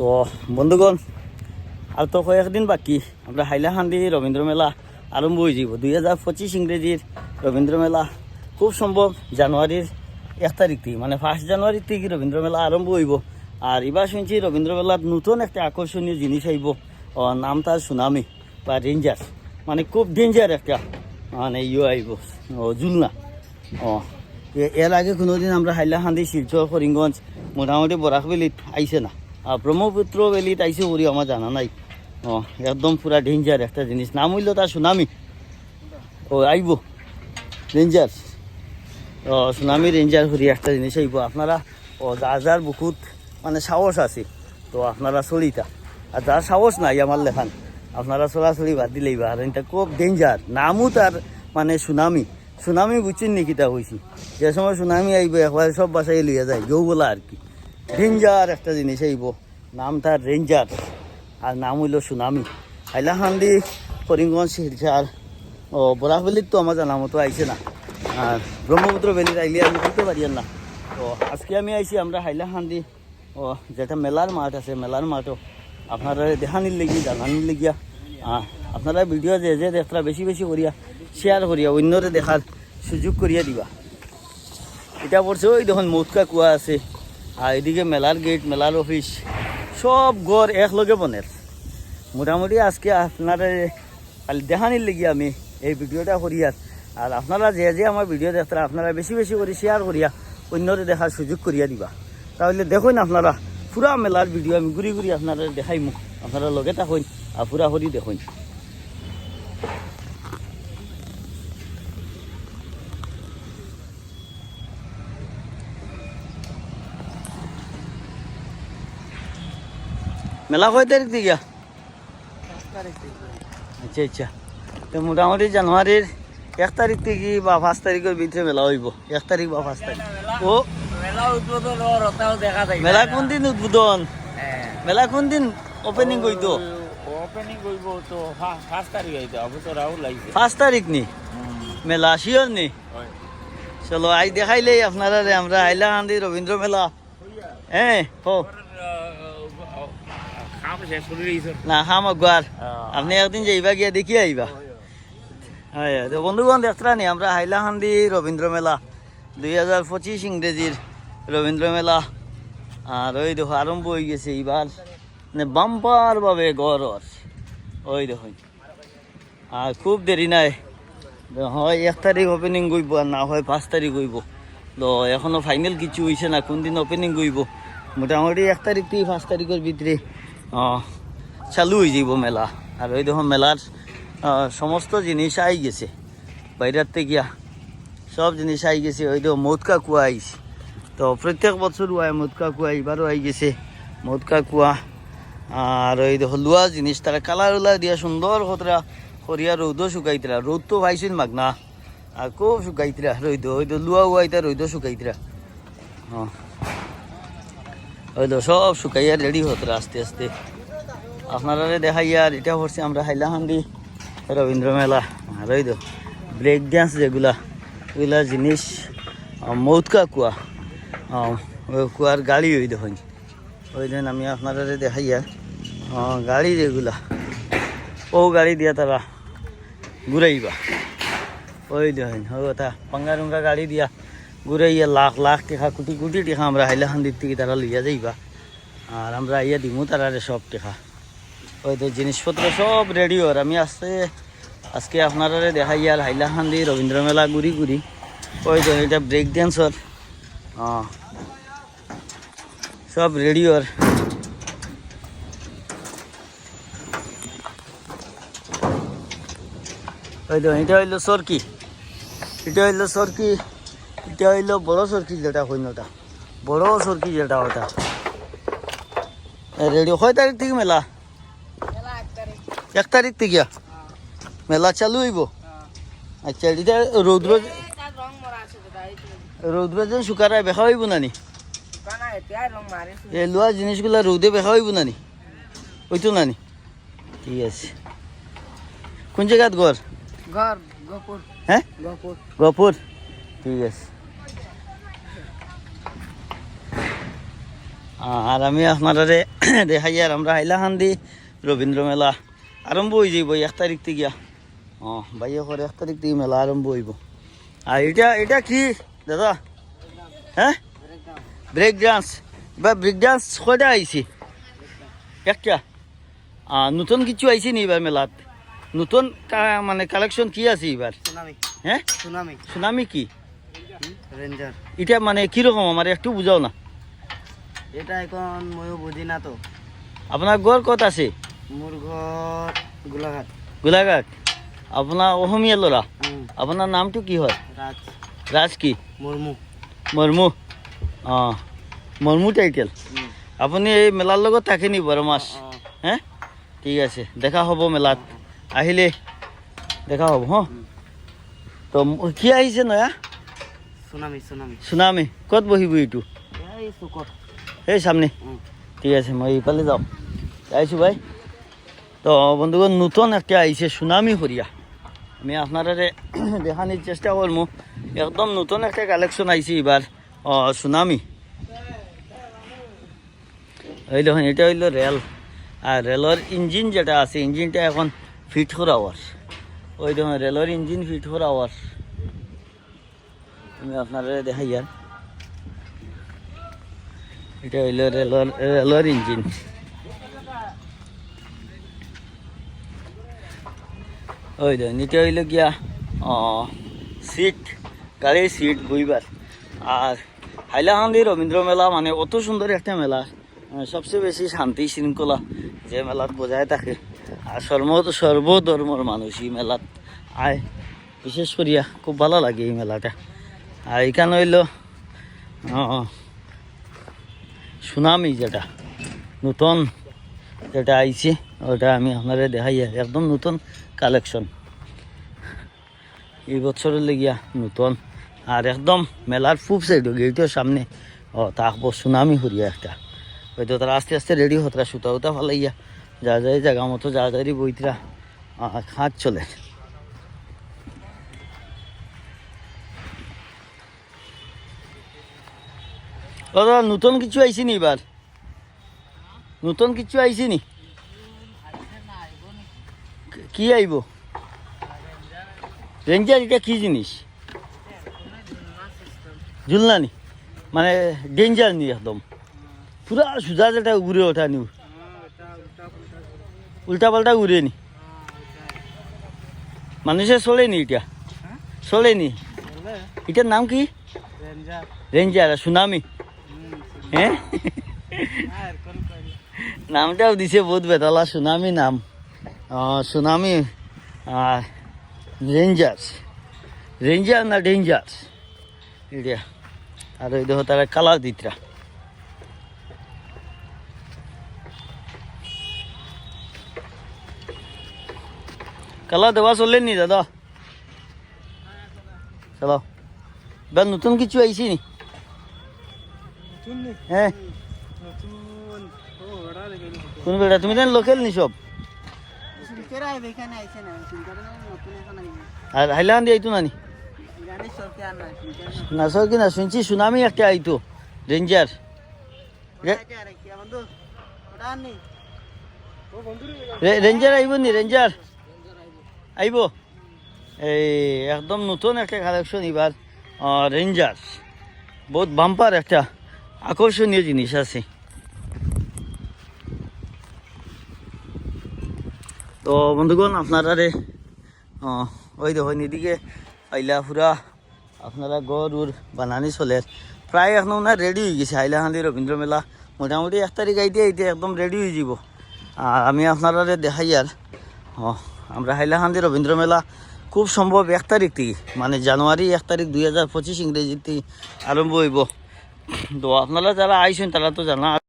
তো, বন্ধুগণ আর তো কয়েকদিন বাকি। আমরা হাইলাকান্দি রবীন্দ্র মেলা আরম্ভ হয়ে যাব। দুই হাজার পঁচিশ ইংরেজির রবীন্দ্র মেলা খুব সম্ভব জানুয়ারির এক তারিখ থেকে মানে ফার্স্ট জানুয়ারি থেকে রবীন্দ্র মেলা আরম্ভ হইব। আর এবার শুনছি রবীন্দ্র মেলার নতুন একটা আকর্ষণীয় জিনিস আইব নাম তার সুনামি বা রেঞ্জার্স মানে খুব ডেঞ্জার একটা মানে ইয়ে আইব ও জুলনা। ও এর আগে কোনোদিন আমরা হাইলাকান্দি শিলচর করিমগঞ্জ মোটামুটি বরাকবেলিত আইছে না? আর ব্রহ্মপুত্র বেলিত আইছে করি আমার জানা নাই। ও একদম পুরা ডেঞ্জার একটা জিনিস নাম হইল তার সুনামি ও আইব রেঞ্জার ও সুনামি রেঞ্জার হরি একটা জিনিস আইব আপনারা ও যার যার বহুত মানে সাহস আছে, তো আপনারা চলিতা আর যার সাহস নাই আমার লেখান, আপনারা চলাচলি বাদ দিলেই বা আর এটা খুব ডেঞ্জার নামও তার মানে সুনামি সুনামি বুঝছেন নাকি তা হয়েছি যে সময় সুনামি আইব একবার সব বাসায় লইয়া যায়। কেউ বলা আর কি। ডেঞ্জার একটা জিনিস আইব নাম তার রেঞ্জার আর নাম হইল সুনামি। হাইলাকান্দি করিমগঞ্জ, শিলচার। ও বরাকবেলির তো আমার জানা মতো আইছে না। আর ব্রহ্মপুত্র বেলির আইলে আমি বুঝতে পারি না। তো, আজকে আমি আইছি আমরা হাইলাকান্দি ও, যেটা মেলার মাঠ আছে, মেলার মাঠও। আপনারা দেখানির লেগি, জানানির লেগিয়া। আপনারা ভিডিও যে যে দেখরা বেশি বেশি করিয়া শেয়ার করিয়া, অন্যরে দেখার সুযোগ করিয়া দিবা। এটা পড়ছে ওই দেখুন মৌতকা কুয়া আছে। আর এদিকে মেলার গেট মেলার অফিস সব ঘর একলগে বনের। মোটামুটি আজকে আপনারা খালি দেখানির লেগে আমি এই ভিডিওটা করিয়ার আর আপনারা যে যে আমার ভিডিও দেখতারা, আপনারা বেশি বেশি করে শেয়ার করিয়া অন্যরে দেখার সুযোগ করিয়া দিবা। তাহলে দেখুন আপনারা, পুরা মেলার ভিডিও আমি ঘুরি ঘুরি আপনারা দেখাইমু। আপনারা লগে থাকুন, আর পুরা করি দেখুন। মেলা কয় তারিখ দিকে? আচ্ছা আচ্ছা। তো মোটামুটি জানুয়ারির এক তারিখ থেকে বা পাঁচ তারিখের ভিতরে মেলা হইব। এক তারিখ বা পাঁচ তারিখ ও মেলা কোন দিন উদ্বোধন? মেলা কোন দিন ওপেনিং করতো ওপেনিং করব তো পাঁচ তারিখ হইতে লাগছে পাঁচ তারিখ নি? মেলা শিওর নি? চলো আই দেখাইলে আপনারা আমরা আইলা হাইলাকান্দি রবীন্দ্র মেলা। হ্যাঁ হো না খাম একবার আপনি একদিন যাইবা গিয়া দেখি আইবা। হ্যাঁ বন্ধুগণ দেখতরা নি আমরা হাইলাকান্দি রবীন্দ্র মেলা দুই হাজার পঁচিশ ইংরেজির রবীন্দ্র মেলা আর ওই দেখো আরম্ভ হয়ে গেছে এইবার। মানে বাম্পার ভাবে গড় ওই দেখুন আর খুব দেরি নাই। হয় এক তারিখ ওপেনিং করব আর না হয় পাঁচ তারিখ হইব। তো এখনও ফাইনাল কিছু হয়েছে না কোন দিন ওপেনিং করব মোটামুটি এক তারিখ থেকে পাঁচ তারিখের ভিতরে চালু হয়ে যাব মেলা। আর ওই দেখো মেলার সমস্ত জিনিস আই গেছে। বাইরের থেকে সব জিনিস আই গেছে। ওই দেখো মদকা কুয়া আইছে তো প্রত্যেক বছর হয় মদকা কুয়া এবারও আই গেছে মদকা কুয়া। আর ওই দেখো লুয়া জিনিস, তারা কালার উলা দিয়া সুন্দর কতরা করিয়া রৌদ শুকাইতরা। রৌদ তো পাইছিল মাগনা। আর খুব শুকাইতরা রৈদ ওই তো লুয়া উয়াইতা রৈদ শুকাইতরা। হ্যাঁ ওই তো সব শুকাইয়া রেডি হতরা আস্তে আস্তে। আপনারা দেখাইয়া আর এটা করছি আমরা হাইলাকান্দি রবীন্দ্র মেলা। আর ওই তো ব্রেক ডান্স যেগুলা, ওইগুলা জিনিস মৌতকা কুয়া। ওই কুয়ার গাড়ি ওই দেখুন। ওই দিন আমি আপনারা দেখাইয়া গাড়ি যেগুলা, ও গাড়ি দিয়া তারা ঘুরাইবা। ওই দেখুন ওই কথা পাঙ্গা রুঙ্গা গাড়ি দিয়া ঘুরাইয়া লাখ লাখ টেকা কোটি কোটি টেকা আমরা হাইলাকান্দির থেকে তারা লইয়া যাইবা আর আমরা ইয়া দিমু তারারে সব টেকা ওই তো জিনিসপত্র সব রেডি ওর আমি আজকে আজকে আপনারা দেখাই আর হাইলাকান্দি রবীন্দ্র মেলা ঘুরি ঘুরি ওই তো এটা ব্রেক ড্যান্সর সব রেডি ওর ওই তো এটা হইল সরকি এটা হইল সরকি এটা হইল বড় সরকি যেটা ওটা বড় সরকি যেটা ওটা রেডি কয় তারিখ থেকে মেলা? এক তারিখ থেকে মেলা চালু হইব? আচ্ছা এটা রৌদ্র রৌদ্র যেন শুকারায় বেখা হইব নানি এই লোয়া জিনিসগুলা রৌদে বেখা হইব নানি ওইতো নানি ঠিক আছে। কোন জায়গাত ঘর ঘর গোপুর হ্যাঁ গোপুর গপুর ঠিক আছে। আর আমি আপনারা দেখাই আর আমরা হাইলাকান্দি রবীন্দ্র মেলা আরম্ভ হয়ে যাইব এক তারিখ থেকে। ও বাইয়ে করে এক তারিখ থেকে মেলা আরম্ভ হইব। আর এটা এটা কি দাদা? হ্যাঁ? Break dance. বা ব্রেক ডান্স কয়টা আইছি? একটা। নতুন কিছু আইছি নি এবার মেলাত? নতুন মানে কালেকশন কি আছে এবার? সুনামি। হ্যাঁ? সুনামি। সুনামি কি? রেঞ্জার। এটা মানে কীরকম? আমার একটু বুঝাও না। এটা এখন ময়ও বুঝি না তো। আপনার গড় কত আছে? মোর ঘর গোলাঘাট। গোলাঘাট? আপনার অসমীয়া ল'ৰা? হুম, আপোনাৰ নামটো কি হয়? রাজ ৰাজ কি? মুর্মু মৰ্মু। অঁ মৰ্মু টাইটেল। হুম, আপুনি এই মেলাৰ লগত থাকে নি বাৰ মাছ? হে? ঠিক আছে দেখা হ'ব মেলাত। আহিলে দেখা হ'ব হ? তো কি আহিছে নয়া? Tsunami tsunami tsunami. ক'ত বহিব এইটো? এই চুকত। এই সামনে। ঠিক আছে, মই এইফালে যাওঁ। যাইছোঁ ভাই। তো, বন্ধুগণ, নতুন একটা আইছে সুনামি হরিয়া আমি আপনারা দেখানোর চেষ্টা করব। একদম নতুন একটা কালেকশন আইছে এবার সুনামি। এই দেখুন, এটা হইল রেল আর রেলের ইঞ্জিন যেটা আছে, ইঞ্জিনটা এখন ফিট করা হওয়ার ওই দেখুন রেলের ইঞ্জিন ফিট করা হওয়ার আমি আপনারা দেখাই আর এটা হইল রেলের ইঞ্জিন। ওই দেখুন এটা হইল গিয়া সিট, গাড়ির সিট বইবার। আর হাইলাকান্দি রবীন্দ্র মেলা মানে অত সুন্দর একটা মেলা সবচেয়ে বেশি শান্তি শৃঙ্খলা যে মেলাত বজায় থাকে। আর সর্ব সর্বধর্মর মানুষ এই মেলাত আয়। বিশেষ করিয়া খুব ভালো লাগে এই মেলাটা। আর এখানে হইল সুনামি যেটা, নতুন যেটা আইছে, ওটা আমি আপনারা দেখাই একদম নতুন কালেকশন এই বছরের লেগিয়া নতুন, আর একদম মেলার ফুপ সাইড গেটের সামনে। ও থাকব সুনামি হরিয়া একটা। হয়তো তারা আস্তে আস্তে রেডি হতরা, সুতা উতা ফালাইয়া, যা যায় জায়গা মতো, যা যারি বইতরা খাঁচ চলে। দাদা নতুন কিছু আইছি নি এবার? নতুন কিছু আইছি নি কি আইব? রেঞ্জার এটা কি জিনিস? ঝুলনা নি? মানে ডেঞ্জার নি একদম। পুরা সোজা যেটা ঘুরে ওঠা নি উল্টা পাল্টা ঘুরে নি। মানুষে চলে নি এটা? চলে নি এটার নাম কি? Ranger ranger tsunami. হ্যাঁ? নামটাও দিছে বহুত বেতালা সুনামি নাম। সুনামি রেঞ্জার্স রেঞ্জার না ডেঞ্জার্স এটা আর ওই দেখো তারা কালার দিতরা কালার দেওয়া চললেন নি দাদা? চলো এবার নতুন কিছু আইসি নে? হ্যাঁ। কোন বেটা তুমি তো লোকেল নি সব? আর হাইলাকান্দি আইতো নানি জানি না সর কি না শুনছি সুনামি একটা আইতো রেঞ্জার। রেঞ্জার আইব নি রেঞ্জার? আইব? এই একদম নতুন একটা কালেকশন এবার। রেঞ্জার। বহুত বাম্পার একটা। আকর্ষণীয় জিনিস আছে। তো বন্ধুগণ আপনারা রে ওই দেখুন এদিকে আইলা ফুরা আপনারা গরুর বানানি চলে। প্রায় এখন ওনার রেডি হয়ে গেছে। হাইলাকান্দি রবীন্দ্র মেলা মোটামুটি এক তারিখ আইতে আইতে একদম রেডি হয়ে যাব আর আমি আপনারা দেখাই আর ও, আমরা হাইলাকান্দি রবীন্দ্র মেলা খুব সম্ভব এক তারিখ থেকে মানে জানুয়ারি এক তারিখ দুই হাজার পঁচিশ ইংরেজিতে আরম্ভ হইব। তো আপনারা যারা আইসেন তারা তো জানা